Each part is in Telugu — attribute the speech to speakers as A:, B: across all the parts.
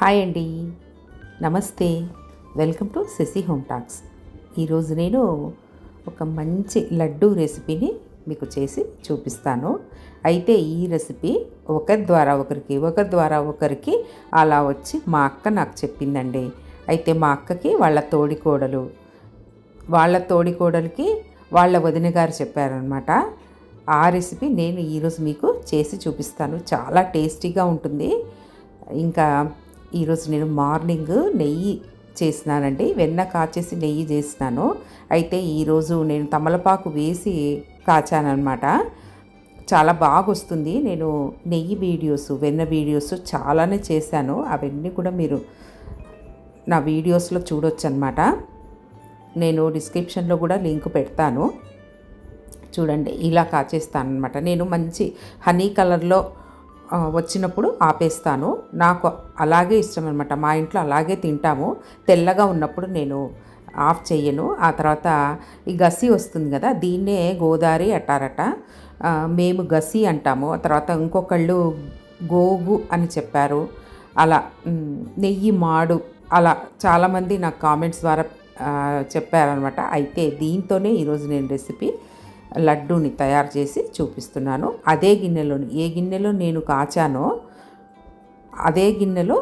A: హాయ్ అండి. నమస్తే. Welcome to Sasi home talks. ఈరోజు నేను ఒక మంచి లడ్డూ రెసిపీని మీకు చేసి చూపిస్తాను. అయితే ఈ రెసిపీ ఒకరి ద్వారా ఒకరికి ఒకరి ద్వారా ఒకరికి అలా వచ్చి మా అక్క నాకు చెప్పిందండి. అయితే మా అక్కకి వాళ్ళ తోడికోడలు వాళ్ళ తోడికోడలికి వాళ్ళ వదిన గారు చెప్పారనమాట ఆ రెసిపీ నేను ఈరోజు మీకు చేసి చూపిస్తాను. చాలా టేస్టీగా ఉంటుంది. ఇంకా ఈరోజు నేను మార్నింగ్ నెయ్యి చేసినానండి వెన్న కాచేసి నెయ్యి చేసినాను అయితే ఈరోజు నేను తమలపాకు వేసి కాచానమాట చాలా బాగా వస్తుంది నేను నెయ్యి వీడియోస్ వెన్న వీడియోస్ చాలానే చేశాను. అవన్నీ కూడా మీరు నా వీడియోస్లో చూడొచ్చు అనమాట నేను డిస్క్రిప్షన్లో కూడా లింక్ పెడతాను. చూడండి ఇలా కాచేస్తాను అనమాట నేను మంచి హనీ కలర్లో వచ్చినప్పుడు ఆపేస్తాను. నాకు అలాగే ఇష్టం అనమాట మా ఇంట్లో అలాగే తింటాము. తెల్లగా ఉన్నప్పుడు నేను ఆఫ్ చెయ్యను. ఆ తర్వాత ఈ గసి వస్తుంది కదా దీన్నే గోదారి అంటారట. మేము గసి అంటాము. ఆ తర్వాత ఇంకొకళ్ళు గోగు అని చెప్పారు. అలా నెయ్యి మాడు అలా చాలామంది నాకు కామెంట్స్ ద్వారా చెప్పారనమాట అయితే దీంతోనే ఈరోజు నేను రెసిపీ లడ్డూని తయారు చేసి చూపిస్తున్నాను. అదే గిన్నెలో ఏ గిన్నెలో నేను కాచానో అదే గిన్నెలో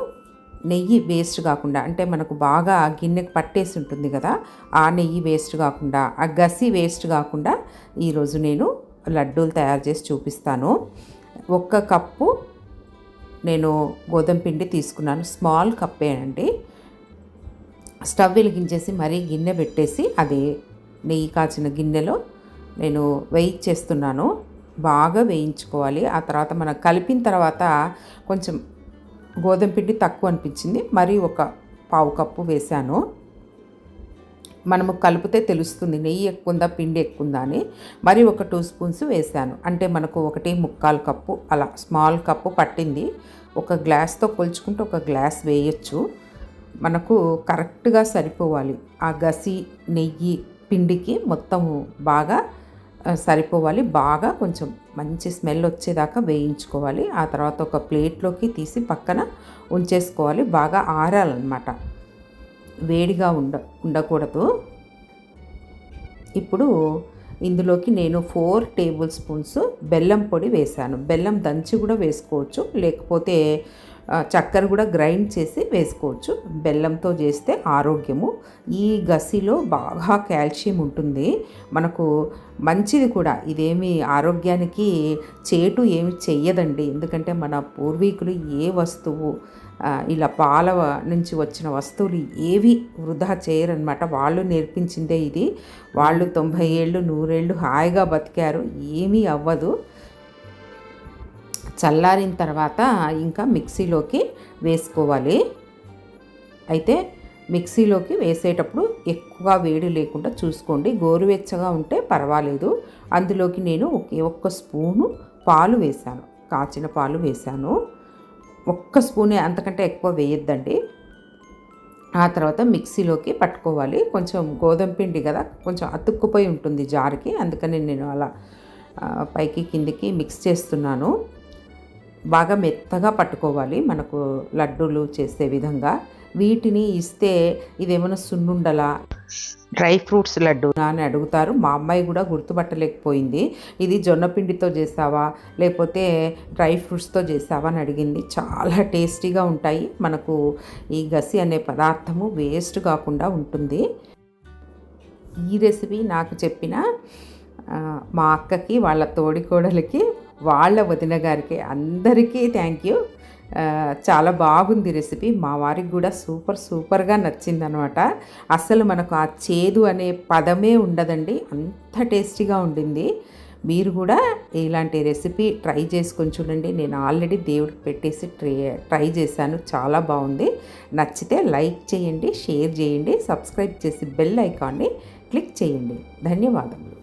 A: నెయ్యి వేస్ట్ కాకుండా అంటే మనకు బాగా గిన్నెకి పట్టేసి ఉంటుంది కదా ఆ నెయ్యి వేస్ట్ కాకుండా ఆ గసి వేస్ట్ కాకుండా ఈరోజు నేను లడ్డూలు తయారు చేసి చూపిస్తాను. ఒక్క కప్పు నేను గోధుమ పిండి తీసుకున్నాను. స్మాల్ కప్పే అండి. స్టవ్ వెలిగించేసి మరీ గిన్నె పెట్టేసి అది నెయ్యి కాచిన గిన్నెలో నేను వేయించేస్తున్నాను బాగా వేయించుకోవాలి. ఆ తర్వాత మనం కలిపిన తర్వాత కొంచెం గోధుమ పిండి తక్కువ అనిపించింది. మరి ఒక పావు కప్పు వేశాను. మనము కలిపితే తెలుస్తుంది నెయ్యి ఎక్కువ ఉందా పిండి ఎక్కువ ఉందా అని. మరి ఒక టూ స్పూన్స్ వేసాను అంటే మనకు ఒకటి ముక్కాలు కప్పు అలా స్మాల్ కప్పు పట్టింది. ఒక గ్లాస్తో కొలుచుకుంటే ఒక గ్లాస్ వేయచ్చు. మనకు కరెక్ట్గా సరిపోవాలి. ఆ గసి నెయ్యి పిండికి మొత్తము బాగా సరిపోవాలి. బాగా కొంచెం మంచి స్మెల్ వచ్చేదాకా వేయించుకోవాలి. ఆ తర్వాత ఒక ప్లేట్లోకి తీసి పక్కన ఉంచేసుకోవాలి. బాగా ఆరాలన్నమాట. వేడిగా ఉండ ఉండకూడదు. ఇప్పుడు ఇందులోకి నేను ఫోర్ టేబుల్ స్పూన్స్ బెల్లం పొడి వేశాను. బెల్లం దంచి కూడా వేసుకోవచ్చు. లేకపోతే చక్కెర కూడా గ్రైండ్ చేసి వేసుకోవచ్చు. బెల్లంతో చేస్తే ఆరోగ్యము. ఈ గసిలో బాగా కాల్షియం ఉంటుంది. మనకు మంచిది కూడా. ఇదేమి ఆరోగ్యానికి చేటు ఏమి చెయ్యదండి. ఎందుకంటే మన పూర్వీకులు ఏ వస్తువు ఇలా పాల నుంచి వచ్చిన వస్తువులు ఏవి వృధా చేయరనమాట వాళ్ళు నేర్పించిందే ఇది. వాళ్ళు తొంభై ఏళ్ళు నూరేళ్ళు హాయిగా బతికారు. ఏమీ అవ్వదు. చల్లారిన తర్వాత ఇంకా మిక్సీలోకి వేసుకోవాలి. అయితే మిక్సీలోకి వేసేటప్పుడు ఎక్కువ వేడి లేకుండా చూసుకోండి. గోరువెచ్చగా ఉంటే పర్వాలేదు. అందులోకి నేను ఒకే ఒక్క స్పూను పాలు వేశాను. కాచిన పాలు వేశాను. ఒక్క స్పూనే అంతకంటే ఎక్కువ వేయొద్దండి. ఆ తర్వాత మిక్సీలోకి పట్టుకోవాలి. కొంచెం గోధుమ పిండి కదా కొంచెం అతుక్కుపోయి ఉంటుంది జార్కి. అందుకని నేను అలా పైకి కిందికి మిక్స్ చేస్తున్నాను. బాగా మెత్తగా పట్టుకోవాలి. మనకు లడ్డూలు చేసే విధంగా. వీటిని ఇస్తే ఇదేమైనా సున్నుండలా? Dry fruits laddu. అని అడుగుతారు. మా అమ్మాయి కూడా గుర్తుపట్టలేకపోయింది. ఇది జొన్న పిండితో చేసావా? లేకపోతే డ్రై ఫ్రూట్స్తో చేసావా అని అడిగింది. చాలా టేస్టీగా ఉంటాయి. మనకు ఈ గసి అనే పదార్థము వేస్ట్ కాకుండా ఉంటుంది. ఈ రెసిపీ నాకు చెప్పిన మా అక్కకి వాళ్ళ తోడికోడలికి వాళ్ళ వదిన గారికి అందరికీ థ్యాంక్ యూ చాలా బాగుంది రెసిపీ మా వారికి కూడా సూపర్ సూపర్గా నచ్చిందనమాట అసలు మనకు ఆ చేదు అనే పదమే ఉండదండి. అంత టేస్టీగా ఉండింది. మీరు కూడా ఇలాంటి రెసిపీ ట్రై చేసుకొని చూడండి. నేను ఆల్రెడీ దేవుడికి పెట్టేసి ట్రై ట్రై చేశాను. చాలా బాగుంది. నచ్చితే లైక్ చేయండి షేర్ చేయండి సబ్స్క్రైబ్ చేసి బెల్ ఐకాన్ని క్లిక్ చేయండి. ధన్యవాదములు.